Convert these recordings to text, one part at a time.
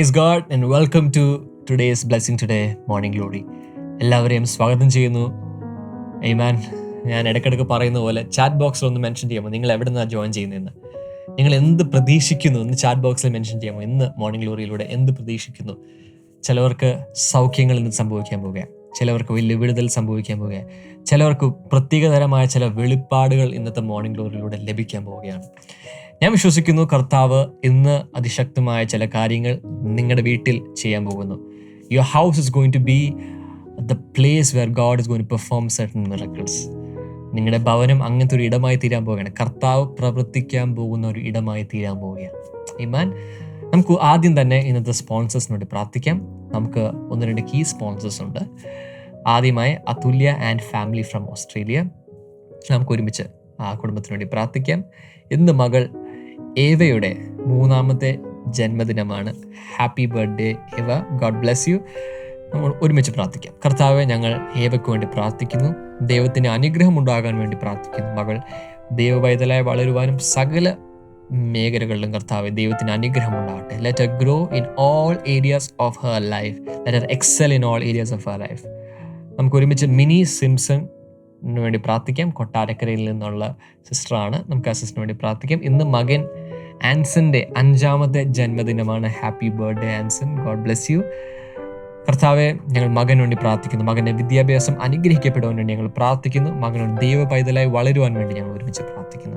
Praise God and welcome to today's blessing today morning glory എല്ലാവരെയും സ്വാഗതം ചെയ്യുന്നു. Amen ഞാൻ ഇടയ്ക്കിടയ്ക്ക് പറയുന്ന പോലെ ചാറ്റ് ബോക്സിൽ ഒന്ന് മെൻഷൻ ചെയ്യാമോ? നിങ്ങൾ എവിടെ നിന്നാണ് ജോയിൻ ചെയ്യുന്നതെന്ന്? നിങ്ങൾ എന്ത് പ്രതീക്ഷിക്കുന്നു? എന്ന് ചാറ്റ് ബോക്സിൽ മെൻഷൻ ചെയ്യാമോ? ഇന്ന് മോർണിംഗ് ഗ്ലോറിയിലൂടെ എന്ത് പ്രതീക്ഷിക്കുന്നു? ചിലവർക്ക് സൗഖ്യങ്ങൾ ഇന്ന് സംഭവിക്കാൻ പോവുക ചിലവർക്ക് വലിയ വിടുതൽ സംഭവിക്കാൻ പോവുക ചിലവർക്ക് പ്രത്യേകതരമായ ചില വെളിപ്പാടുകൾ ഇന്നത്തെ മോർണിംഗ് ഗ്ലോറിയിലൂടെ ലഭിക്കാൻ പോവുകയാണ്. ഞാൻ വിശ്വസിക്കുന്നു കർത്താവ് ഇന്ന് അതിശക്തമായ ചില കാര്യങ്ങൾ നിങ്ങളുടെ വീട്ടിൽ ചെയ്യാൻ പോകുന്നു. Your house is going to be the place where God is going to perform certain miracles നിങ്ങളുടെ ഭവനം അങ്ങനത്തെ ഒരു ഇടമായി തീരാൻ പോവുകയാണ്. കർത്താവ് പ്രവർത്തിക്കാൻ പോകുന്ന ഒരു ഇടമായി തീരാൻ പോവുകയാണ്. ഇമാൻ നമുക്ക് ആദ്യം തന്നെ ഇന്നത്തെ സ്പോൺസേഴ്സിനോട് പ്രാർത്ഥിക്കാം. നമുക്ക് ഒന്ന് രണ്ട് കീ സ്പോൺസേഴ്സ് ഉണ്ട്. ആദ്യമായി Athulya and family from Australia. നമുക്ക് ഒരുമിച്ച് ആ കുടുംബത്തിനു വേണ്ടി പ്രാർത്ഥിക്കാം. ഇന്ന് മകൾ ഏവയുടെ മൂന്നാമത്തെ ജന്മദിനമാണ്. Happy birthday Eva God bless you നമ്മൾ ഒരുമിച്ച് പ്രാർത്ഥിക്കാം. കർത്താവെ ഞങ്ങൾ ഏവയ്ക്ക് വേണ്ടി പ്രാർത്ഥിക്കുന്നു. ദൈവത്തിന് അനുഗ്രഹം ഉണ്ടാകാൻ വേണ്ടി പ്രാർത്ഥിക്കുന്നു. മകൾ ദൈവവൈതലായി വളരുവാനും സകല മേഖലകളിലും കർത്താവ് ദൈവത്തിന് അനുഗ്രഹം ഉണ്ടാകട്ടെ. Let her grow in all areas of her life let her excel in all areas of her life നമുക്ക് ഒരുമിച്ച് മിനി സിംസൺ വേണ്ടി പ്രാർത്ഥിക്കാം. കൊട്ടാരക്കരയിൽ നിന്നുള്ള സിസ്റ്ററാണ്. നമുക്ക് ആ സിസ്റ്ററിന് വേണ്ടി പ്രാർത്ഥിക്കാം. ഇന്ന് മകൻ ആൻസന്റെ അഞ്ചാമത്തെ ജന്മദിനമാണ്. Happy birthday Anson. God bless you കർത്താവെ ഞങ്ങൾ മകന് വേണ്ടി പ്രാർത്ഥിക്കുന്നു. മകന്റെ വിദ്യാഭ്യാസം അനുഗ്രഹിക്കപ്പെടുവാൻ വേണ്ടി ഞങ്ങൾ പ്രാർത്ഥിക്കുന്നു. മകനോട് ദൈവ പൈതലായി വളരുവാൻ വേണ്ടി ഞങ്ങൾ ഒരുമിച്ച് പ്രാർത്ഥിക്കുന്നു.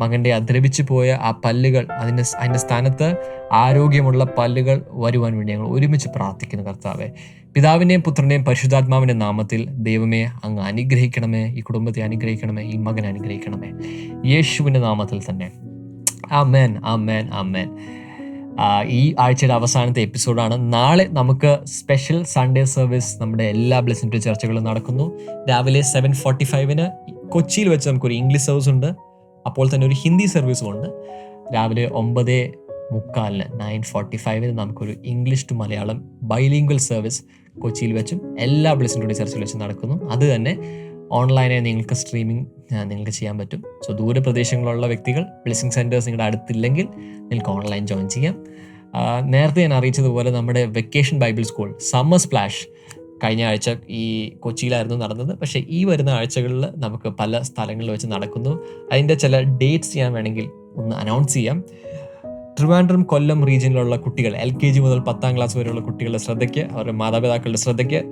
മകന്റെ അദ്രവിച്ചു പോയ ആ പല്ലുകൾ അതിന്റെ അതിന്റെ സ്ഥാനത്ത് ആരോഗ്യമുള്ള പല്ലുകൾ വരുവാൻ വേണ്ടി ഞങ്ങൾ ഒരുമിച്ച് പ്രാർത്ഥിക്കുന്നു കർത്താവെ. പിതാവിന്റെയും പുത്രന്റെയും പരിശുദ്ധാത്മാവിന്റെ നാമത്തിൽ ദൈവമേ അങ്ങ് അനുഗ്രഹിക്കണമേ ഈ കുടുംബത്തെ അനുഗ്രഹിക്കണമേ ഈ മകൻ അനുഗ്രഹിക്കണമേ. യേശുവിന്റെ നാമത്തിൽ തന്നെ. ആ മേൻ ആ മേൻ ആ മേൻ ഈ ആഴ്ചയുടെ അവസാനത്തെ എപ്പിസോഡാണ്. നാളെ നമുക്ക് സ്പെഷ്യൽ സൺഡേ സർവീസ് നമ്മുടെ എല്ലാ ബ്ലസ്സിംഗ് ടു ചർച്ചകളും നടക്കുന്നു. രാവിലെ സെവൻ ഫോർട്ടി ഫൈവിന് കൊച്ചിയിൽ വെച്ച് നമുക്കൊരു ഇംഗ്ലീഷ് സർവീസ് ഉണ്ട്. അപ്പോൾ തന്നെ ഒരു ഹിന്ദി സർവീസും ഉണ്ട്. രാവിലെ ഒമ്പത് മുക്കാലിന് നയൻ ഫോർട്ടി ഫൈവിന് നമുക്കൊരു English to Malayalam bilingual service കൊച്ചിയിൽ വെച്ചും എല്ലാ ബ്ലെസ്സിൻ ടു ചർച്ചിൽ വെച്ചും നടക്കുന്നു. അത് തന്നെ ഓൺലൈനായി നിങ്ങൾക്ക് സ്ട്രീമിംഗ് നിങ്ങൾക്ക് ചെയ്യാൻ പറ്റും. സോ ദൂരപ്രദേശങ്ങളിലുള്ള വ്യക്തികൾ ബ്ലെസ്സിങ് സെന്റേഴ്സ് നിങ്ങളുടെ അടുത്തില്ലെങ്കിൽ നിങ്ങൾക്ക് ഓൺലൈൻ ജോയിൻ ചെയ്യാം. നേരത്തെ ഞാൻ അറിയിച്ചതുപോലെ നമ്മുടെ vacation Bible school summer splash കഴിഞ്ഞ ആഴ്ച ഈ കൊച്ചിയിലായിരുന്നു നടന്നത്. പക്ഷേ ഈ വരുന്ന ആഴ്ചകളിൽ നമുക്ക് പല സ്ഥലങ്ങളിൽ വെച്ച് നടക്കുന്നു. അതിന്റെ ചില ഡേറ്റ്സ് ഞാൻ വേണമെങ്കിൽ ഒന്ന് അനൗൺസ് ചെയ്യാം. ട്രിവാൻഡ്രം കൊല്ലം റീജിയനിലുള്ള കുട്ടികൾ എൽ കെ ജി മുതൽ പത്താം ക്ലാസ് വരെയുള്ള കുട്ടികളുടെ ശ്രദ്ധയ്ക്ക് അവരുടെ മാതാപിതാക്കളുടെ ശ്രദ്ധയ്ക്ക്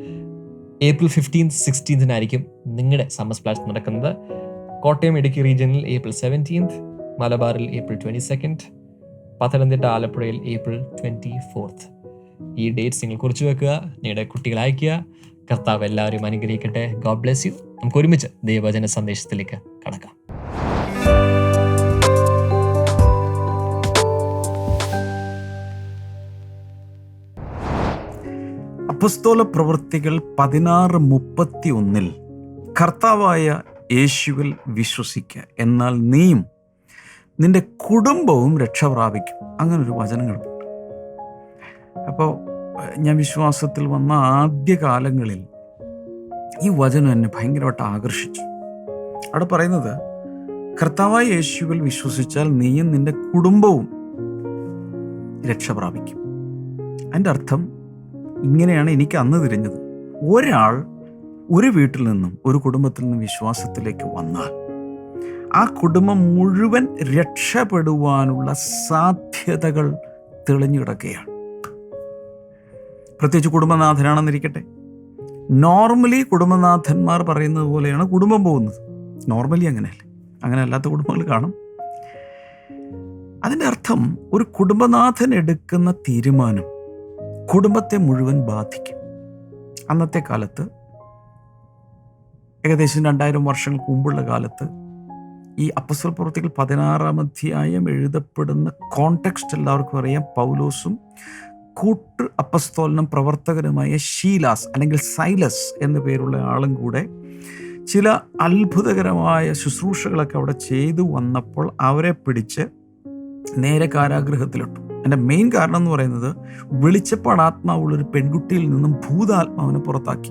ഏപ്രിൽ ഫിഫ്റ്റീൻത്ത് സിക്സ്റ്റീൻത്തിനായിരിക്കും നിങ്ങളുടെ സമ്മർ സ്പ്ലാഷ് നടക്കുന്നത്. കോട്ടയം ഇടുക്കി റീജിയനിൽ ഏപ്രിൽ സെവന്റീൻത്ത് മലബാറിൽ ഏപ്രിൽ ട്വന്റി സെക്കൻഡ് പത്തനംതിട്ട ആലപ്പുഴയിൽ ഏപ്രിൽ ട്വന്റി ഫോർത്ത് ഈ ഡേറ്റ്സ് നിങ്ങൾ കുറിച്ച് വെക്കുക നിങ്ങളുടെ കുട്ടികളെ അയക്കുക കർത്താവ് എല്ലാവരെയും അനുഗ്രഹിക്കട്ടെ. ഗോഡ് ബ്ലെസ് യു നമുക്ക് ഒരുമിച്ച് ദൈവവചന സന്ദേശത്തിലേക്ക് കടക്കാം. അപ്പസ്തോല പ്രവൃത്തികൾ പതിനാറ് മുപ്പത്തി ഒന്നിൽ കർത്താവായ യേശുവിൽ വിശ്വസിക്കുക എന്നാൽ നീയും നിന്റെ കുടുംബവും രക്ഷ പ്രാപിക്കും. അങ്ങനൊരു വചനങ്ങളുണ്ട് അപ്പോൾ ഞാൻ വിശ്വാസത്തിൽ വന്ന ആദ്യ കാലങ്ങളിൽ ഈ വചനം എന്നെ ഭയങ്കരമായിട്ട് ആകർഷിച്ചു. അവിടെ പറയുന്നത് കർത്താവായ യേശുവിൽ വിശ്വസിച്ചാൽ നീയും നിന്റെ കുടുംബവും രക്ഷ പ്രാപിക്കും. അതിന്റെ അർത്ഥം ഇങ്ങനെയാണ് എനിക്ക് അന്ന് തിരിഞ്ഞത്. ഒരാൾ ഒരു വീട്ടിൽ നിന്നും ഒരു കുടുംബത്തിൽ നിന്നും വിശ്വാസത്തിലേക്ക് വന്നാൽ ആ കുടുംബം മുഴുവൻ രക്ഷപ്പെടുവാനുള്ള സാധ്യതകൾ തെളിഞ്ഞു കിടക്കുകയാണ്. പ്രത്യേകിച്ച് കുടുംബനാഥനാണെന്നിരിക്കട്ടെ. നോർമലി കുടുംബനാഥന്മാർ പറയുന്നത് പോലെയാണ് കുടുംബം പോകുന്നത്. നോർമലി അങ്ങനെയല്ലേ? അങ്ങനെ അല്ലാത്ത കുടുംബങ്ങൾ കാണും. അതിന്റെ അർത്ഥം ഒരു കുടുംബനാഥൻ എടുക്കുന്ന തീരുമാനം കുടുംബത്തെ മുഴുവൻ ബാധിക്കും. അന്നത്തെ കാലത്ത് ഏകദേശം രണ്ടായിരം വർഷങ്ങൾക്ക് മുമ്പുള്ള കാലത്ത് ഈ അപ്പസ്വൽ പ്രവൃത്തികൾ പതിനാറാം അധ്യായം എഴുതപ്പെടുന്ന കോണ്ടെക്സ്റ്റ് എല്ലാവർക്കും അറിയാം. പൗലോസും കൂട്ട് അപ്പസ്തോലനം പ്രവർത്തകനുമായ ഷീലാസ് അല്ലെങ്കിൽ സൈലസ് എന്നു പേരുള്ള ആളും കൂടെ ചില അത്ഭുതകരമായ ശുശ്രൂഷകളൊക്കെ അവിടെ ചെയ്തു വന്നപ്പോൾ അവരെ പിടിച്ച് നേരെ കാരാഗൃഹത്തിലിട്ടു. എന്റെ മെയിൻ കാരണം എന്ന് പറയുന്നത് വെളിച്ചപ്പാട് ഒരു പെൺകുട്ടിയിൽ നിന്നും ഭൂതാത്മാവിനെ പുറത്താക്കി.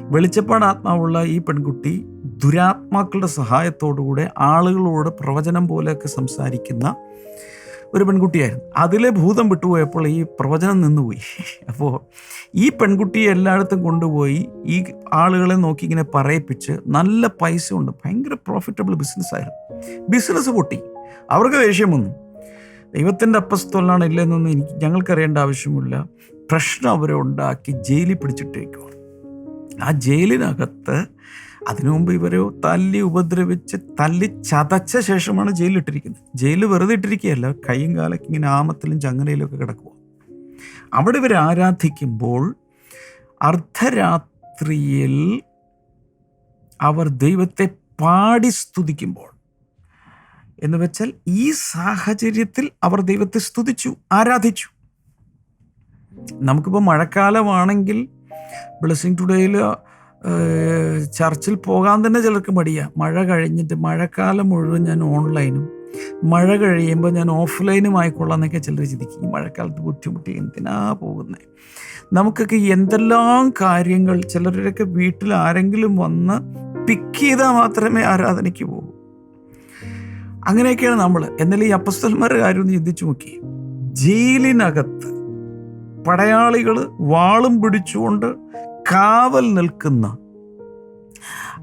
വെളിച്ചപ്പാട് ആത്മാവുള്ള ഈ പെൺകുട്ടി ദുരാത്മാക്കളുടെ സഹായത്തോടുകൂടെ ആളുകളോട് പ്രവചനം പോലെയൊക്കെ സംസാരിക്കുന്ന ഒരു പെൺകുട്ടിയായിരുന്നു. അതിലെ ഭൂതം വിട്ടുപോയപ്പോൾ ഈ പ്രവചനം നിന്നുപോയി. അപ്പോൾ ഈ പെൺകുട്ടിയെ എല്ലായിടത്തും കൊണ്ടുപോയി ഈ ആളുകളെ നോക്കി ഇങ്ങനെ പറയിപ്പിച്ച് നല്ല പൈസ ഉണ്ട് ഭയങ്കര പ്രോഫിറ്റബിൾ ബിസിനസ്സായിരുന്നു ബിസിനസ് പൊട്ടി. അവർക്ക് ദേഷ്യം വന്നു. ദൈവത്തിന്റെ അപ്പസ്തോലാണ് ഇല്ലെന്നൊന്നും എനിക്ക് ഞങ്ങൾക്കറിയേണ്ട ആവശ്യമില്ല. പ്രശ്നം അവരെ ഉണ്ടാക്കി ജയിലിൽ പിടിച്ചിട്ടേക്കുവാണ് ആ ജയിലിനകത്ത് അതിനു മുമ്പ് ഇവരെ തല്ലി ഉപദ്രവിച്ച് തല്ലി ചതച്ച ശേഷമാണ് ജയിലിട്ടിരിക്കുന്നത് ജയിലിൽ വെറുതെ ഇട്ടിരിക്കുകയല്ല കൈയും കാലൊക്കെ ഇങ്ങനെ ആമത്തിലും ചങ്ങലയിലും ഒക്കെ കിടക്കുക അവിടെ ഇവർ ആരാധിക്കുമ്പോൾ അർദ്ധരാത്രിയിൽ അവർ ദൈവത്തെ പാടി സ്തുതിക്കുമ്പോൾ എന്ന് വെച്ചാൽ ഈ സാഹചര്യത്തിൽ അവർ ദൈവത്തെ സ്തുതിച്ചു ആരാധിച്ചു. നമുക്കിപ്പോൾ മഴക്കാലമാണെങ്കിൽ ബ്ലെസ്സിങ് ടുഡേയിൽ ചർച്ചിൽ പോകാൻ തന്നെ ചിലർക്ക് മടിയാ. മഴ കഴിഞ്ഞിട്ട് മഴക്കാലം മുഴുവൻ ഞാൻ ഓൺലൈനും മഴ കഴിയുമ്പോൾ ഞാൻ ഓഫ്ലൈനും ആയിക്കൊള്ളാം എന്നൊക്കെ ചിലർ ചിന്തിക്കും മഴക്കാലത്ത് ബുദ്ധിമുട്ടി എന്തിനാ പോകുന്നത് നമുക്കൊക്കെ എന്തെല്ലാം കാര്യങ്ങൾ ചിലരുടെയൊക്കെ വീട്ടിൽ ആരെങ്കിലും വന്ന് പിക്ക് ചെയ്താൽ മാത്രമേ ആരാധനയ്ക്ക് പോകൂ. അങ്ങനെയൊക്കെയാണ് നമ്മൾ എന്നാൽ ഈ അപ്പസ്തന്മാരുടെ കാര്യം ഒന്ന് ചിന്തിച്ചു നോക്കി. ജയിലിനകത്ത് പടയാളികൾ വാളും പിടിച്ചുകൊണ്ട് കാവൽ നിൽക്കുന്ന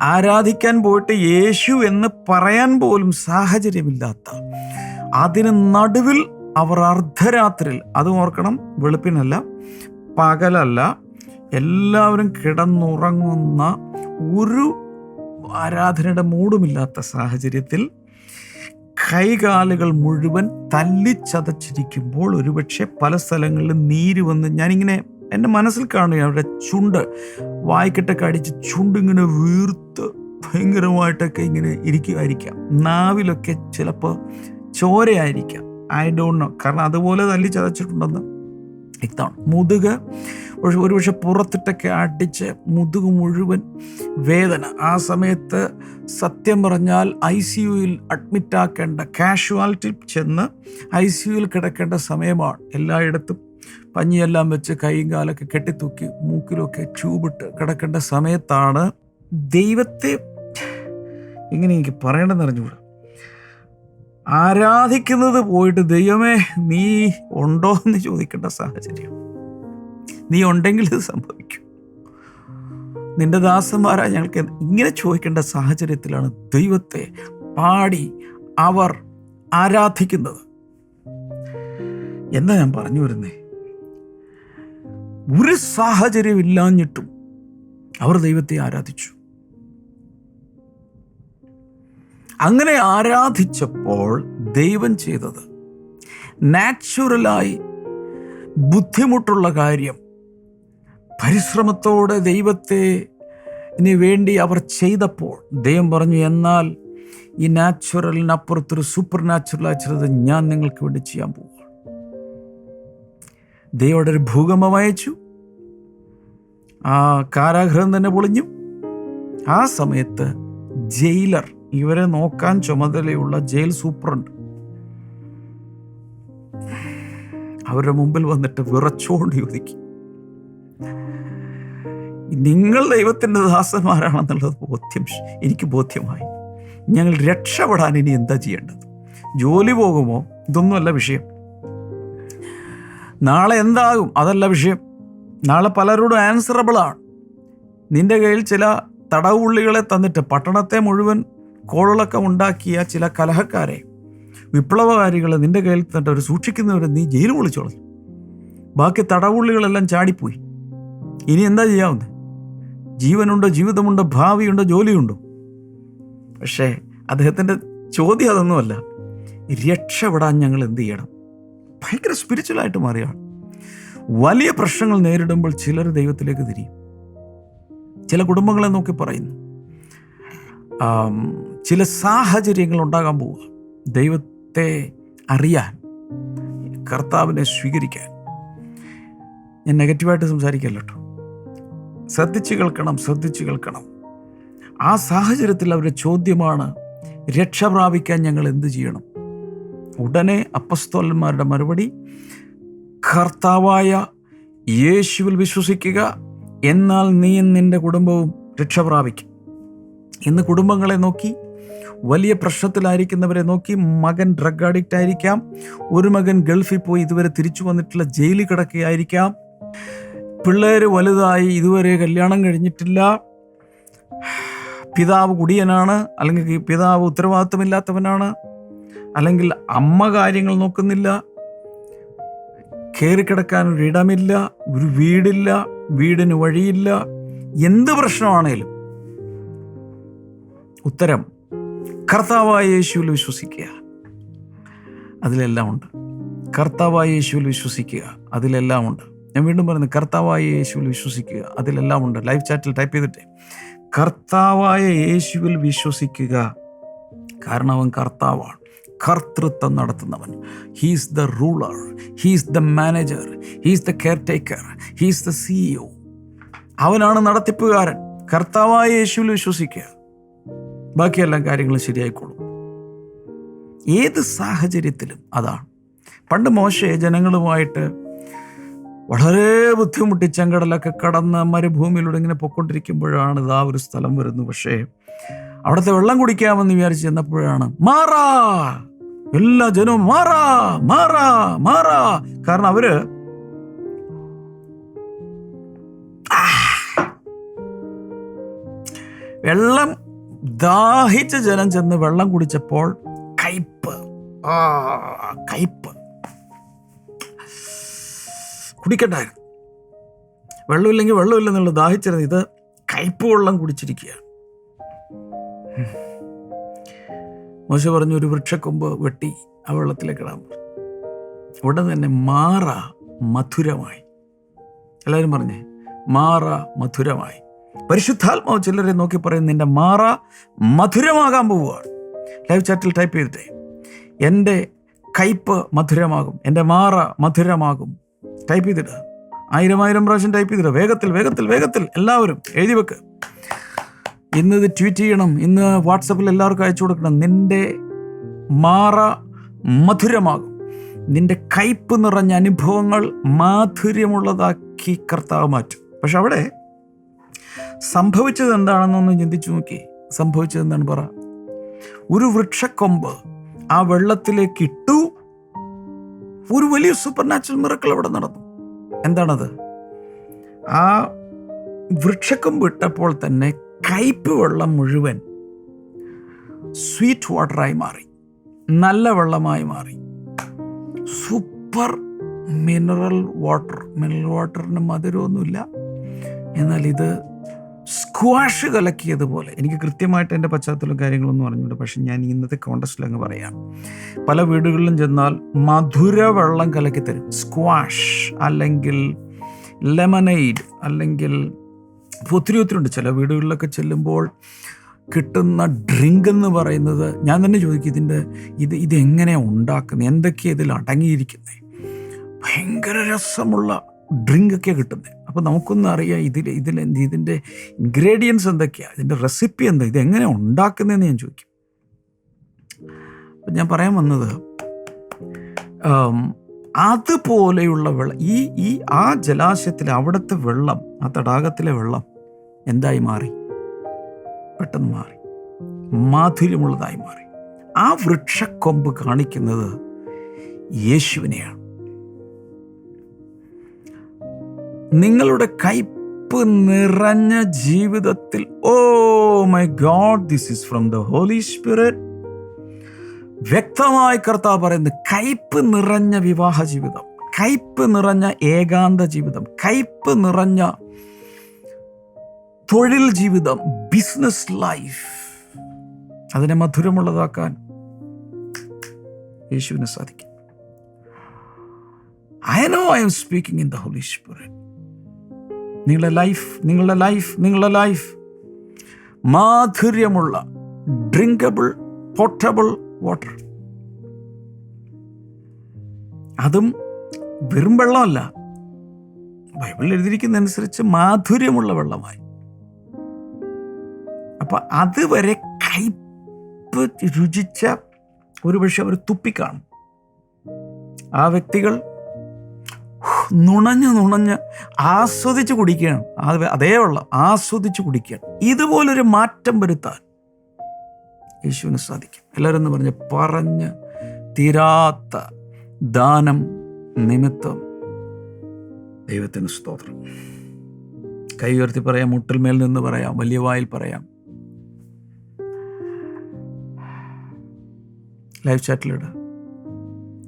ആരാധിക്കാൻ പോയിട്ട് യേശു എന്ന് പറയാൻ പോലും സാഹചര്യമില്ലാത്ത അതിന് നടുവിൽ അവർ അർദ്ധരാത്രിയിൽ അത് ഓർക്കണം വെളുപ്പിനല്ല പകലല്ല എല്ലാവരും കിടന്നുറങ്ങുന്ന ഒരു ആരാധനയുടെ മൂടുമില്ലാത്ത സാഹചര്യത്തിൽ കൈകാലുകൾ മുഴുവൻ തല്ലിച്ചതച്ചിരിക്കുമ്പോൾ ഒരുപക്ഷെ പല സ്ഥലങ്ങളിലും നീര് വന്ന് ഞാനിങ്ങനെ എന്റെ മനസ്സിൽ കാണുക അവരുടെ ചുണ്ട്. വായിക്കെട്ടൊക്കെ അടിച്ച് ചുണ്ടിങ്ങനെ വീർത്ത് ഭയങ്കരമായിട്ടൊക്കെ ഇങ്ങനെ ഇരിക്കുമായിരിക്കാം നാവിലൊക്കെ ചിലപ്പോൾ ചോരയായിരിക്കാം. ഐ ഡോണ്ട് നോ കാരണം അതുപോലെ തല്ലി ചതച്ചിട്ടുണ്ടെന്ന് വ്യക്തമാണ് മുതുക് ഒരു ഒരുപക്ഷെ പുറത്തിട്ടൊക്കെ അടിച്ച് മുതുക് മുഴുവൻ വേദന. ആ സമയത്ത് സത്യം പറഞ്ഞാൽ ഐ സി യുയിൽ അഡ്മിറ്റാക്കേണ്ട കാഷ്വാലിറ്റി ചെന്ന് ഐ സി യുയിൽ കിടക്കേണ്ട സമയമാണ്. എല്ലായിടത്തും പഞ്ഞിയെല്ലാം വെച്ച് കൈയും കാലൊക്കെ കെട്ടിത്തൂക്കി മൂക്കിലൊക്കെ ട്യൂബിട്ട് കിടക്കേണ്ട സമയത്താണ് ദൈവത്തെ ഇങ്ങനെ എനിക്ക് പറയണമെന്ന് അറിഞ്ഞുകൂടാ ആരാധിക്കുന്നത് പോയിട്ട് ദൈവമേ നീ ഉണ്ടോ എന്ന് ചോദിക്കേണ്ട സാഹചര്യം. നീ ഉണ്ടെങ്കിൽ ഇത് സംഭവിക്കും. നിന്റെ ദാസന്മാരാ ഞങ്ങൾക്ക് ഇങ്ങനെ ചോദിക്കേണ്ട സാഹചര്യത്തിലാണ് ദൈവത്തെ പാടി അവർ ആരാധിക്കുന്നത്. എന്താ ഞാൻ പറഞ്ഞു വരുന്നേ? ഒരു സാഹചര്യം ഇല്ലാഞ്ഞിട്ടും അവർ ദൈവത്തെ ആരാധിച്ചു. അങ്ങനെ ആരാധിച്ചപ്പോൾ ദൈവം ചെയ്തത്. നാച്ചുറലായി ബുദ്ധിമുട്ടുള്ള കാര്യം. പരിശ്രമത്തോടെ ദൈവത്തെ ഇനി വേണ്ടി അവർ ചെയ്തപ്പോൾ ദൈവം പറഞ്ഞു എന്നാൽ ഈ നാച്ചുറലിനപ്പുറത്തൊരു സൂപ്പർ നാച്ചുറൽ ചെയ്തത് ഞാൻ നിങ്ങൾക്ക് വേണ്ടി ചെയ്യാൻ പോകും ദൈവയുടെ ഒരു ഭൂകമ്പം അയച്ചു. ആ കാരാഗ്രഹം തന്നെ പൊളിഞ്ഞു. ആ സമയത്ത് ജയിലർ ഇവരെ നോക്കാൻ ചുമതലയുള്ള ജയിൽ സൂപ്രണ്ട്. അവരുടെ മുമ്പിൽ വന്നിട്ട് വിറച്ചുകൊണ്ട് ചോദിക്കും നിങ്ങൾ ദൈവത്തിന്റെ ദാസന്മാരാണെന്നുള്ളത് ബോധ്യം എനിക്ക് ബോധ്യമായി. ഞങ്ങൾ രക്ഷപ്പെടാൻ ഇനി എന്താ ചെയ്യേണ്ടത്? ജോലി പോകുമോ? ഇതൊന്നുമല്ല വിഷയം. നാളെ എന്താകും? അതല്ല വിഷയം. നാളെ പലരോടും ആൻസറബിളാണ് നിന്റെ കയ്യിൽ ചില തടവുള്ളികളെ തന്നിട്ട് പട്ടണത്തെ മുഴുവൻ കോളിളക്കം ഉണ്ടാക്കിയ ചില കലഹക്കാരെ വിപ്ലവകാരികൾ നിന്റെ കയ്യിൽ തന്നിട്ട് അവർ സൂക്ഷിക്കുന്നവരെ നീ ജയിൽ വിളിച്ചോളൂ ബാക്കി തടവുള്ളികളെല്ലാം ചാടിപ്പോയി. ഇനി എന്താ ചെയ്യാവുന്നത് ജീവനുണ്ടോ ജീവിതമുണ്ടോ ഭാവിയുണ്ടോ ജോലിയുണ്ടോ? പക്ഷേ അദ്ദേഹത്തിന്റെ ചോദ്യം അതൊന്നുമല്ല. രക്ഷപ്പെടാൻ ഞങ്ങൾ എന്ത് ചെയ്യണം? ഭയങ്കര സ്പിരിച്വലായിട്ട് മാറിയാണ്. വലിയ പ്രശ്നങ്ങൾ നേരിടുമ്പോൾ ചിലർ ദൈവത്തിലേക്ക് തിരിയും. ചില കുടുംബങ്ങളെ നോക്കി പറയുന്നു. ചില സാഹചര്യങ്ങൾ ഉണ്ടാകാൻ പോവുക. ദൈവത്തെ അറിയാൻ കർത്താവിനെ സ്വീകരിക്കാൻ. ഞാൻ നെഗറ്റീവായിട്ട് സംസാരിക്കല്ലോ ശ്രദ്ധിച്ച് കേൾക്കണം ശ്രദ്ധിച്ച് കേൾക്കണം. ആ സാഹചര്യത്തിൽ അവരുടെ ചോദ്യമാണ് രക്ഷ പ്രാപിക്കാൻ ഞങ്ങൾ എന്ത് ചെയ്യണം? ഉടനെ അപ്പസ്തോലന്മാരുടെ മറുപടി കർത്താവായ യേശുവിൽ വിശ്വസിക്കുക എന്നാൽ നീയും നിന്റെ കുടുംബവും രക്ഷ പ്രാപിക്കും. ഇന്ന് കുടുംബങ്ങളെ നോക്കി വലിയ പ്രശ്നത്തിലായിരിക്കുന്നവരെ നോക്കി മകൻ ഡ്രഗ് അഡിക്റ്റ് ആയിരിക്കാം ഒരു മകൻ ഗൾഫിൽ പോയി ഇതുവരെ തിരിച്ചു വന്നിട്ടുള്ള ജയിലിൽ കിടക്കുകയായിരിക്കാം. പിള്ളേർ വലുതായി ഇതുവരെ കല്യാണം കഴിഞ്ഞിട്ടില്ല. പിതാവ് കുടിയനാണ് അല്ലെങ്കിൽ പിതാവ് ഉത്തരവാദിത്വമില്ലാത്തവനാണ് അല്ലെങ്കിൽ അമ്മ കാര്യങ്ങൾ നോക്കുന്നില്ല. കയറിക്കിടക്കാൻ ഒരു ഇടമില്ല ഒരു വീടില്ല വീടിന് വഴിയില്ല. എന്ത് പ്രശ്നമാണേലും ഉത്തരം കർത്താവായ യേശുവിൽ വിശ്വസിക്കുക. അതിലെല്ലാം ഉണ്ട്. കർത്താവായ യേശുവിൽ വിശ്വസിക്കുക. അതിലെല്ലാം ഉണ്ട്. ഞാൻ വീണ്ടും പറയുന്നത് കർത്താവായ യേശുവിൽ വിശ്വസിക്കുക. അതിലെല്ലാം ഉണ്ട്. ലൈവ് ചാറ്റിൽ ടൈപ്പ് ചെയ്തിട്ട്. കർത്താവായ യേശുവിൽ വിശ്വസിക്കുക. കാരണം അവൻ കർത്താവാണ്. കർത്തൃത്വം നടത്തുന്നവൻ. He's the ruler he's the manager he's the caretaker he's the CEO അവനാണ് നടത്തിപ്പുകാരൻ. കർത്താവായ യേശുവിൽ വിശ്വസിക്കുക. ബാക്കിയെല്ലാം കാര്യങ്ങൾ ശരിയായിക്കോളും. ഏത് സാഹചര്യത്തിലും അതാണ്. പണ്ട് മോശയെ ജനങ്ങളുമായിട്ട് വളരെ ബുദ്ധിമുട്ടി ചെങ്കടലൊക്കെ കടന്ന് മരുഭൂമിയിലൂടെ ഇങ്ങനെ പൊക്കൊണ്ടിരിക്കുമ്പോഴാണ് ഇതാ ഒരു സ്ഥലം വരുന്നു പക്ഷേ അവിടുത്തെ വെള്ളം കുടിക്കാമെന്ന് വിചാരിച്ച് ചെന്നപ്പോഴാണ് മാറാ! എല്ലാ ജനവും മാറാ! മാറാ! മാറാ! കാരണം അവർ വെള്ളം ദാഹിച്ച ജനം ചെന്ന് വെള്ളം കുടിച്ചപ്പോൾ കയ്പ് ആ കയ്പ് കുടിക്കണ്ടായിരുന്നു. വെള്ളമില്ലെങ്കിൽ വെള്ളമില്ലെന്നുള്ള ദാഹിച്ചിരുന്നു ഇത് കയ്പ് വെള്ളം കുടിച്ചിരിക്കുകയാണ്. മോശ പറഞ്ഞു ഒരു വൃക്ഷക്കൊമ്പ് വെട്ടി ആ വെള്ളത്തിലേക്ക് ഇടാൻ പറഞ്ഞു. ഉടൻ തന്നെ മാറ മധുരമായി. എല്ലാവരും പറഞ്ഞേ മാറ മധുരമായി. പരിശുദ്ധാത്മാവ് ചിലരെ നോക്കി പറയും നിന്റെ മാറ മധുരമാകാൻ പോവുകയാണ് ലൈവ് ചാറ്റിൽ ടൈപ്പ് ചെയ്തിട്ടേ എന്റെ കയ്പ് മധുരമാകും എന്റെ മാറ മധുരമാകും. ടൈപ്പ് ചെയ്തിടുക. ആയിരം ആയിരം പ്രാവശ്യം ടൈപ്പ് ചെയ്തിടുക. വേഗത്തിൽ വേഗത്തിൽ വേഗത്തിൽ എല്ലാവരും എഴുതി വെക്ക്. ഇന്ന് ഇത് ട്വീറ്റ് ചെയ്യണം. ഇന്ന് വാട്സപ്പിൽ എല്ലാവർക്കും അയച്ചു കൊടുക്കണം. നിന്റെ മാറ മധുരമാകും. നിന്റെ കയ്പ് നിറഞ്ഞ അനുഭവങ്ങൾ മാധുര്യമുള്ളതാക്കി കർത്താവ് മാറ്റും. പക്ഷെ അവിടെ സംഭവിച്ചത് എന്താണെന്നൊന്ന് ചിന്തിച്ചു നോക്കി. സംഭവിച്ചത് എന്താണ് പറ. ഒരു വൃക്ഷക്കൊമ്പ് ആ വെള്ളത്തിലേക്ക് ഇട്ടു. ഒരു വലിയ സൂപ്പർ നാച്ചുറൽ മിറക്കൾ അവിടെ നടന്നു. എന്താണത്? ആ വൃക്ഷക്കൊമ്പ് ഇട്ടപ്പോൾ തന്നെ കയ്പ് വെള്ളം മുഴുവൻ സ്വീറ്റ് വാട്ടറായി മാറി. നല്ല വെള്ളമായി മാറി. സൂപ്പർ മിനറൽ വാട്ടർ മിനറൽ വാട്ടറിന് മധുരമൊന്നുമില്ല. എന്നാൽ ഇത് സ്ക്വാഷ് കലക്കിയതുപോലെ. എനിക്ക് കൃത്യമായിട്ട് എന്റെ പശ്ചാത്തലം കാര്യങ്ങളൊന്നും അറിഞ്ഞില്ല പക്ഷെ ഞാൻ ഇന്നത്തെ കോണ്ടസ്റ്റിൽ അങ്ങ് പറയാം. പല വീടുകളിലും ചെന്നാൽ മധുര വെള്ളം കലക്കി തരും. സ്ക്വാഷ് അല്ലെങ്കിൽ ലെമനൈഡ് അല്ലെങ്കിൽ ഒത്തിരി ഒത്തിരി ഉണ്ട്. ചില വീടുകളിലൊക്കെ ചെല്ലുമ്പോൾ കിട്ടുന്ന ഡ്രിങ്ക് എന്ന് പറയുന്നത് ഞാൻ തന്നെ ചോദിക്കും ഇതിന്റെ ഇത് ഇതെങ്ങനെയാണ് ഉണ്ടാക്കുന്നത്? എന്തൊക്കെയാണ് ഇതിൽ അടങ്ങിയിരിക്കുന്നത്? ഭയങ്കര രസമുള്ള ഡ്രിങ്ക് ഒക്കെ കിട്ടുന്നത് അപ്പോൾ നമുക്കൊന്നും അറിയാം ഇതിൽ ഇതിൽ ഇതിന്റെ ഇൻഗ്രീഡിയൻസ് എന്തൊക്കെയാണ് ഇതിന്റെ റെസിപ്പി എന്താ ഇത് എങ്ങനെ ഉണ്ടാക്കുന്നതെന്ന് ഞാൻ ചോദിക്കും. അപ്പം ഞാൻ പറയാൻ വന്നത് അതുപോലെയുള്ള വെള്ളം ഈ ഈ ആ ജലാശയത്തിലെ അവിടുത്തെ വെള്ളം ആ തടാകത്തിലെ വെള്ളം എന്തായി മാറി? പെട്ടെന്ന് മാറി. മാധുര്യമുള്ളതായി മാറി. ആ വൃക്ഷക്കൊമ്പ് കാണിക്കുന്നത് യേശുവിനെയാണ്. നിങ്ങളുടെ കയ്പ് നിറഞ്ഞ ജീവിതത്തിൽ ഓ my God this is from the Holy Spirit വ്യക്തമായി കർത്താവ് പറയുന്നത് കയ്പ് നിറഞ്ഞ വിവാഹ ജീവിതം കയ്പ് നിറഞ്ഞ ഏകാന്ത ജീവിതം കയ്പ് നിറഞ്ഞ തൊഴിൽ ജീവിതം ബിസിനസ് ലൈഫ് അതിനെ മധുരമുള്ളതാക്കാൻ യേശുവിനെ സാധിക്കും. I know I am speaking in the holy spirit നിങ്ങളുടെ ലൈഫ് നിങ്ങളുടെ ലൈഫ് നിങ്ങളുടെ ലൈഫ്. മാധുര്യമുള്ള ഡ്രിങ്കബിൾ പോർട്ടബിൾ വാട്ടർ അതും വെറും വെള്ളമല്ല. ബൈബിളിൽ എഴുതിയിരിക്കുന്നതനുസരിച്ച് മാധുര്യമുള്ള വെള്ളമായി. അപ്പം അതുവരെ കയ്പ് രുചിച്ച ഒരുപക്ഷെ അവർ തുപ്പിക്കാണും. ആ വ്യക്തികൾ നുണഞ്ഞ് നുണഞ്ഞ് ആസ്വദിച്ച് കുടിക്കുകയാണ്. അത് അതേ വെള്ളം ആസ്വദിച്ച് കുടിക്കുകയാണ്. ഇതുപോലൊരു മാറ്റം വരുത്താൻ യേശുവിന് സാധിക്കും. എല്ലാവരും എന്ന് പറഞ്ഞ് പറഞ്ഞ് തീരാത്ത ദാനം നിമിത്തം ദൈവത്തിന് സ്തോത്രം. കൈ ഉയർത്തി പറയാം മുട്ടിൽമേൽ നിന്ന് പറയാം വലിയ വായിൽ പറയാം. Live ചാറ്റിലിട്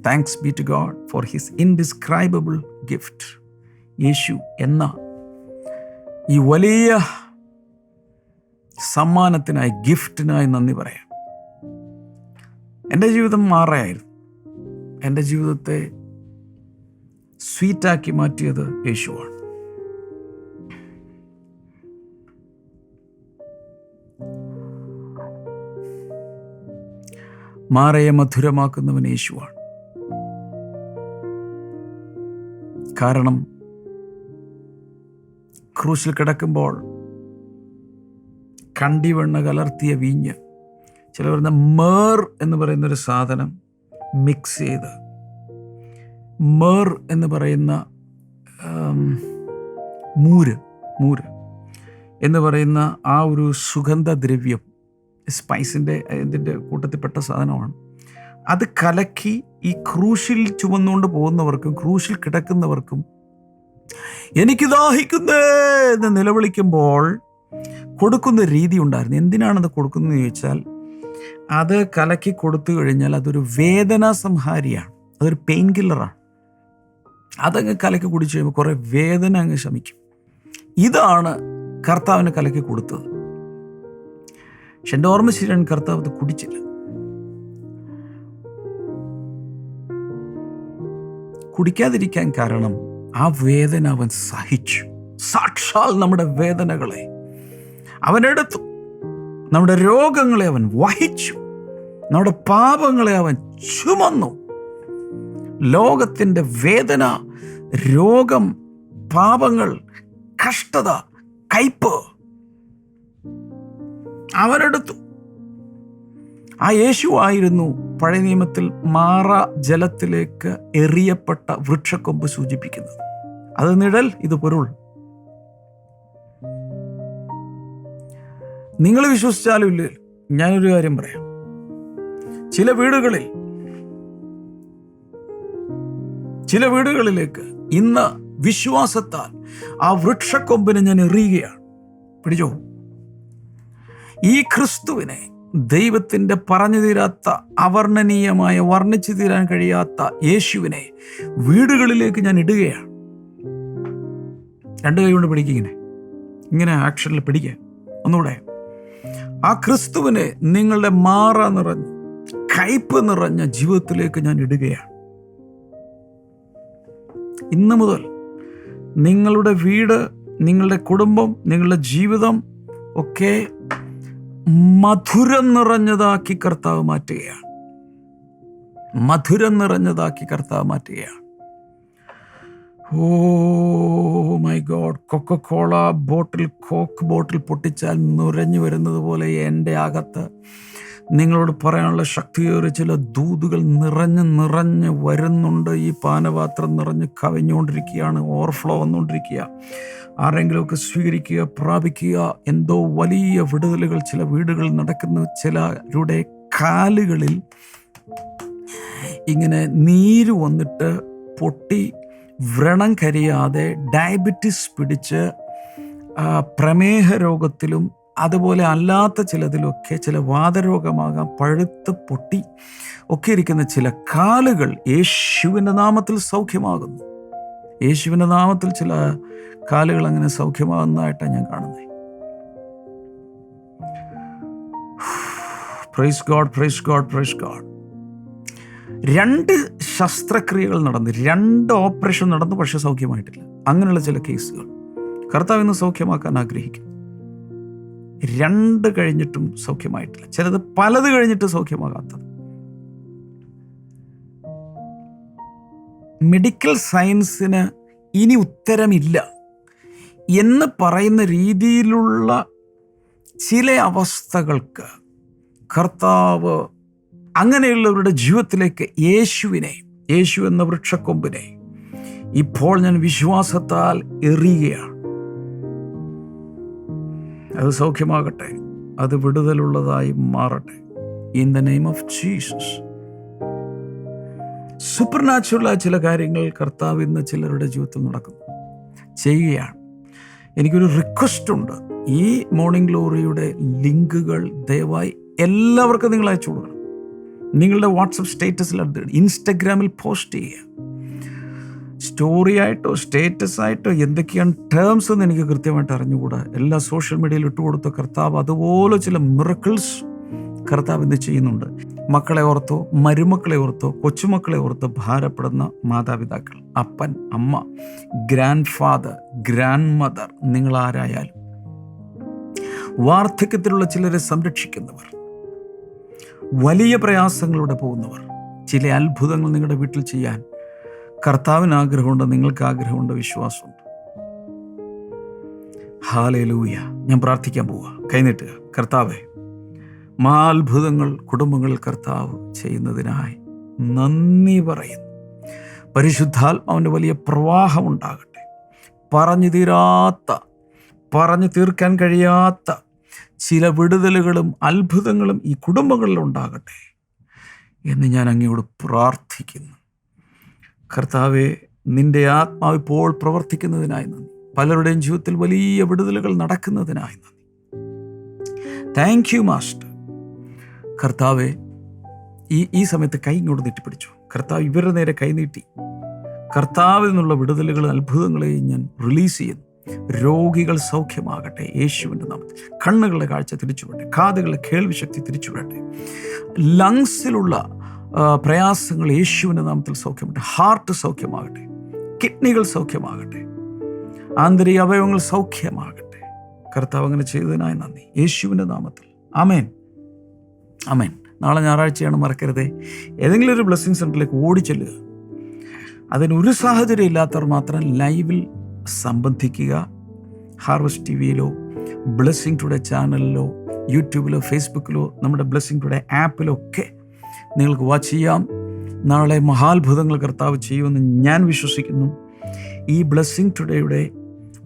thanks be to God for his indescribable gift യേശു എന്ന ഈ വലിയ സമ്മാനത്തിനായി ഗിഫ്റ്റിനായി നന്ദി പറയാം. എന്റെ ജീവിതം മാറയായിരുന്നു എന്റെ ജീവിതത്തെ സ്വീറ്റാക്കി മാറ്റിയത് യേശുവാണ്. മാറയെ മധുരമാക്കുന്നവൻ യേശുവാണ്. കാരണം ക്രൂശിൽ കിടക്കുമ്പോൾ കണ്ടിവെണ്ണ കലർത്തിയ വീഞ്ഞ്. ചില പറയുന്ന മേർ എന്ന് പറയുന്നൊരു സാധനം മിക്സ് ചെയ്ത് മേർ എന്ന് പറയുന്ന മൂര് മൂര് എന്ന് പറയുന്ന ആ ഒരു സുഗന്ധദ്രവ്യം സ്പൈസിന്റെ ഇതിന്റെ കൂട്ടത്തിൽപ്പെട്ട സാധനമാണ്. അത് കലക്കി ഈ ക്രൂശിൽ ചുമന്നുകൊണ്ട് പോകുന്നവർക്കും ക്രൂശിൽ കിടക്കുന്നവർക്കും എനിക്ക് ദാഹിക്കുന്നേ എന്ന് നിലവിളിക്കുമ്പോൾ കൊടുക്കുന്ന രീതി ഉണ്ടായിരുന്നു. എന്തിനാണത് കൊടുക്കുന്നത് ചോദിച്ചാൽ അത് കലക്കി കൊടുത്തു കഴിഞ്ഞാൽ അതൊരു വേദനാ സംഹാരിയാണ്. അതൊരു പെയിൻ കില്ലറാണ്. അതങ്ങ് കലക്കി കുടിച്ചു കഴിയുമ്പോൾ കുറേ വേദന അങ്ങ് ശമിക്കും. ഇതാണ് കർത്താവിന് കലക്കി കൊടുത്തത്. പക്ഷെ എന്റെ ഓർമ്മ ശരിയാണ് കർത്താവ് അത് കുടിച്ചില്ല. കുടിക്കാതിരിക്കാൻ കാരണം ആ വേദന അവൻ സഹിച്ചു. സാക്ഷാൽ നമ്മുടെ വേദനകളെ അവനെടുത്തു നമ്മുടെ രോഗങ്ങളെ അവൻ വഹിച്ചു. നമ്മുടെ പാപങ്ങളെ അവൻ ചുമന്നു. ലോകത്തിന്റെ വേദന രോഗം പാപങ്ങൾ കഷ്ടത കയ്പ് അവനെടുത്തു. ആ യേശുവായിരുന്നു പഴയ നിയമത്തിൽ മാറ ജലത്തിലേക്ക് എറിയപ്പെട്ട വൃക്ഷക്കൊമ്പ് സൂചിപ്പിക്കുന്നത്. അത് നിഴൽ ഇത് പൊരുൾ. നിങ്ങൾ വിശ്വസിച്ചാലും ഇല്ല. ഞാനൊരു കാര്യം പറയാം. ചില വീടുകളിൽ ചില വീടുകളിലേക്ക് ഇന്ന് വിശ്വാസത്താൽ ആ വൃക്ഷക്കൊമ്പിനെ ഞാൻ എറിയുകയാണ്. പിടിച്ചോ? ഈ ക്രിസ്തുവിനെ ദൈവത്തിന്റെ പറഞ്ഞു തീരാത്ത അവർണനീയമായ വർണിച്ചു തീരാൻ കഴിയാത്ത യേശുവിനെ വീടുകളിലേക്ക് ഞാൻ ഇടുകയാണ്. രണ്ട് കൈ കൊണ്ട് പിടിക്കുക ഇങ്ങനെ ആക്ഷനിൽ പിടിക്കുക ഒന്നുകൂടെ. ആ ക്രിസ്തുവിനെ നിങ്ങളുടെ മാറ നിറഞ്ഞ് കയ്പ് നിറഞ്ഞ ജീവിതത്തിലേക്ക് ഞാൻ ഇടുകയാണ്. ഇന്ന് മുതൽ നിങ്ങളുടെ വീട് നിങ്ങളുടെ കുടുംബം നിങ്ങളുടെ ജീവിതം ഒക്കെ മധുരം നിറഞ്ഞതാക്കി കർത്താവ് മാറ്റുകയാണ്. മധുരം നിറഞ്ഞതാക്കി കർത്താവ് മാറ്റുകയാണ്. ഓ my God Coca Cola bottle Coke bottle പൊട്ടിച്ചാൽ നുരഞ്ഞു വരുന്നത് പോലെ എന്റെ അകത്ത് നിങ്ങളോട് പറയാനുള്ള ശക്തിയേറിയ ചില ദൂതുകൾ നിറഞ്ഞ് നിറഞ്ഞ് വരുന്നുണ്ട്. ഈ പാനപാത്രം നിറഞ്ഞ് കവിഞ്ഞുകൊണ്ടിരിക്കുകയാണ്. ഓവർഫ്ലോ വന്നുകൊണ്ടിരിക്കുക. ആരെങ്കിലുമൊക്കെ സ്വീകരിക്കുക പ്രാപിക്കുക. എന്തോ വലിയ വിടുതലുകൾ ചില വീടുകളിൽ നടക്കുന്ന. ചിലരുടെ കാലുകളിൽ ഇങ്ങനെ നീര് വന്നിട്ട് പൊട്ടി വ്രണം കരിയാതെ ഡയബറ്റിസ് പിടിച്ച് പ്രമേഹ രോഗത്തിലും അതുപോലെ അല്ലാത്ത ചിലതിലൊക്കെ ചില വാതരോഗമാകാം പഴുത്ത് പൊട്ടി ഒക്കെ ഇരിക്കുന്ന ചില കാലുകൾ യേശുവിന്റെ നാമത്തിൽ സൗഖ്യമാകുന്നു. യേശുവിന്റെ നാമത്തിൽ ചില കാലുകൾ അങ്ങനെ സൗഖ്യമാകുന്നതായിട്ടാണ് ഞാൻ കാണുന്നത് praise God praise God praise God രണ്ട് ശസ്ത്രക്രിയകൾ നടന്നു രണ്ട് ഓപ്പറേഷൻ നടന്നു പക്ഷേ സൗഖ്യമായിട്ടില്ല. അങ്ങനെയുള്ള ചില കേസുകൾ. കർത്താവ് ഇന്ന് സൗഖ്യമാക്കാൻ ആഗ്രഹിക്കും രണ്ട് കഴിഞ്ഞിട്ടും സൗഖ്യമായിട്ടില്ല. ചിലത് പലത് കഴിഞ്ഞിട്ട് സൗഖ്യമാകാത്തത്. മെഡിക്കൽ സയൻസിന് ഇനി ഉത്തരമില്ല. എന്ന് പറയുന്ന രീതിയിലുള്ള ചില അവസ്ഥകൾക്ക് കർത്താവ് അങ്ങനെയുള്ളവരുടെ ജീവിതത്തിലേക്ക് യേശുവിനെ യേശു എന്ന വൃക്ഷക്കൊമ്പിനെ ഇപ്പോൾ ഞാൻ വിശ്വാസത്താൽ എറിയുകയാണ്. അത് സൗഖ്യമാകട്ടെ. അത് വിടുതലുള്ളതായി മാറട്ടെ. In the name of Jesus super നാച്ചുറലായ ചില കാര്യങ്ങൾ കർത്താവ് ഇന്ന് ചിലരുടെ ജീവിതത്തിൽ നടക്കുന്നു. ചെയ്യുകയാണ്. എനിക്കൊരു റിക്വസ്റ്റ് ഉണ്ട്. ഈ മോർണിംഗ് ഗ്ലോറിയുടെ ലിങ്കുകൾ ദയവായി എല്ലാവർക്കും നിങ്ങൾ അയച്ചു കൊടുക്കണം. നിങ്ങളുടെ വാട്സപ്പ് സ്റ്റേറ്റസിൽ ഇൻസ്റ്റഗ്രാമിൽ പോസ്റ്റ് ചെയ്യുക. സ്റ്റോറി ആയിട്ടോ സ്റ്റേറ്റസ് ആയിട്ടോ എന്തൊക്കെയാണ് ടേംസ് എന്ന് എനിക്ക് കൃത്യമായിട്ട് അറിഞ്ഞുകൂടാ. എല്ലാ സോഷ്യൽ മീഡിയയിൽ ഇട്ടുകൊടുത്ത കർത്താവ് അതുപോലെ ചില മിറക്കിൾസ് കർത്താവ് ഇന്ന് ചെയ്യുന്നുണ്ട്. മക്കളെ ഓർത്തോ മരുമക്കളെ ഓർത്തോ കൊച്ചുമക്കളെ ഓർത്തോ ഭാരപ്പെടുന്ന മാതാപിതാക്കൾ അപ്പൻ അമ്മ ഗ്രാൻഡ് ഫാദർ ഗ്രാൻഡ് മദർ നിങ്ങൾ ആരായാലും. വാർദ്ധക്യത്തിലുള്ള ചിലരെ സംരക്ഷിക്കുന്നവർ വലിയ പ്രയാസങ്ങളിലൂടെ പോകുന്നവർ ചില അത്ഭുതങ്ങൾ നിങ്ങളുടെ വീട്ടിൽ ചെയ്യാൻ കർത്താവിന് ആഗ്രഹമുണ്ട് നിങ്ങൾക്ക് ആഗ്രഹമുണ്ട് വിശ്വാസമുണ്ട്. ഹാലൂയ ഞാൻ പ്രാർത്ഥിക്കാൻ പോവുക കൈനീട്ടുക. കർത്താവെ മാത്ഭുതങ്ങൾ കുടുംബങ്ങളിൽ കർത്താവ് ചെയ്യുന്നതിനായി നന്ദി പറയുന്നു. പരിശുദ്ധാത്മാവിന്റെ വലിയ പ്രവാഹം ഉണ്ടാകട്ടെ. പറഞ്ഞു തീരാത്ത പറഞ്ഞു തീർക്കാൻ കഴിയാത്ത ചില വിടുതലുകളും അത്ഭുതങ്ങളും ഈ കുടുംബങ്ങളിൽ ഉണ്ടാകട്ടെ എന്ന് ഞാൻ അങ്ങയോട് പ്രാർത്ഥിക്കുന്നു. കർത്താവെ നിന്റെ ആത്മാവ് ഇപ്പോൾ പ്രവർത്തിക്കുന്നതിനായി നന്ദി. പലരുടെയും ജീവിതത്തിൽ വലിയ വിടുതലുകൾ നടക്കുന്നതിനായി നന്ദി. താങ്ക് യു മാസ്റ്റർ കർത്താവെ ഈ ഈ സമയത്ത് കൈ ഇങ്ങോട്ട് നീട്ടിപ്പിടിച്ചു. കർത്താവ് ഇവരുടെ നേരെ കൈ നീട്ടി. കർത്താവിൽ നിന്നുള്ള വിടുതലുകളും അത്ഭുതങ്ങളെയും ഞാൻ റിലീസ് ചെയ്യുന്നു. രോഗികൾ സൗഖ്യമാകട്ടെ യേശുവിന്റെ നാമത്തിൽ. കണ്ണുകളുടെ കാഴ്ച തിരിച്ചുവിടട്ടെ കാതുകളുടെ കേൾവിശക്തി തിരിച്ചുവിടട്ടെ. ലങ്സിലുള്ള പ്രയാസങ്ങൾ യേശുവിന്റെ നാമത്തിൽ സൗഖ്യമാകട്ടെ. ഹാർട്ട് സൗഖ്യമാകട്ടെ. കിഡ്നികൾ സൗഖ്യമാകട്ടെ. ആന്തരിക അവയവങ്ങൾ സൗഖ്യമാകട്ടെ. കർത്താവ് അങ്ങനെ ചെയ്തതിനായി നന്ദി. യേശുവിന്റെ നാമത്തിൽ. അമേൻ അമേൻ നാളെ ഞായറാഴ്ചയാണ് മറക്കരുത്. ഏതെങ്കിലും ഒരു ബ്ലെസ്സിങ് സെന്ററിലേക്ക് ഓടിച്ചെല്ലുക അതിനൊരു സാഹചര്യം ഇല്ലാത്തവർ മാത്രം ലൈവിൽ സംബന്ധിക്കുക. ഹാർവസ്റ്റ് ടി വിയിലോ ബ്ലെസ്സിങ് ടുഡേ ചാനലിലോ യൂട്യൂബിലോ ഫേസ്ബുക്കിലോ നമ്മുടെ ബ്ലെസ്സിങ് ടുഡേ ആപ്പിലോ ഒക്കെ നിങ്ങൾക്ക് വാച്ച് ചെയ്യാം. നാളെ മഹാത്ഭുതങ്ങൾ കർത്താവ് ചെയ്യുമെന്ന് ഞാൻ വിശ്വസിക്കുന്നു. ഈ ബ്ലെസ്സിങ് ടുഡേയുടെ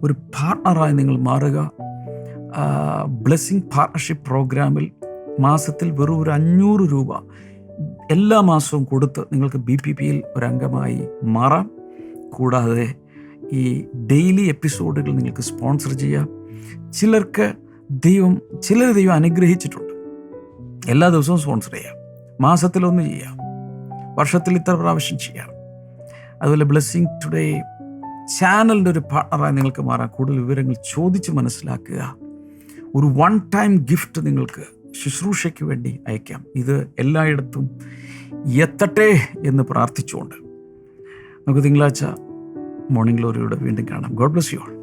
ഒരു പാർട്ണറായി നിങ്ങൾ മാറുക. ബ്ലെസ്സിങ് പാർട്ണർഷിപ്പ് പ്രോഗ്രാമിൽ മാസത്തിൽ വെറും ഒരു അഞ്ഞൂറ് രൂപ എല്ലാ മാസവും കൊടുത്ത് നിങ്ങൾക്ക് ബി പി പിയിൽ ഒരംഗമായി മാറാം. കൂടാതെ ഈ ഡെയിലി എപ്പിസോഡുകൾ നിങ്ങൾക്ക് സ്പോൺസർ ചെയ്യാം. ചിലർക്ക് ദൈവം ചിലർ ദൈവം അനുഗ്രഹിച്ചിട്ടുണ്ട്. എല്ലാ ദിവസവും സ്പോൺസർ ചെയ്യാം. മാസത്തിലൊന്ന് ചെയ്യാം. വർഷത്തിൽ ഇത്ര പ്രാവശ്യം ചെയ്യാം. അതുപോലെ ബ്ലെസ്സിങ് ടുഡേ ചാനലിന്റെ ഒരു പാർട്ണറായി നിങ്ങൾക്ക് മാറാം. കൂടുതൽ വിവരങ്ങൾ ചോദിച്ച് മനസ്സിലാക്കുക. ഒരു വൺ ടൈം ഗിഫ്റ്റ് നിങ്ങൾക്ക് ശുശ്രൂഷയ്ക്ക് വേണ്ടി അയക്കാം. ഇത് എല്ലായിടത്തും എത്തട്ടെ എന്ന് പ്രാർത്ഥിച്ചുകൊണ്ട്. നമുക്ക് തിങ്കളാഴ്ച മോർണിംഗ് ഗ്ലോറിയോടെ വീണ്ടും കാണാം. God bless you all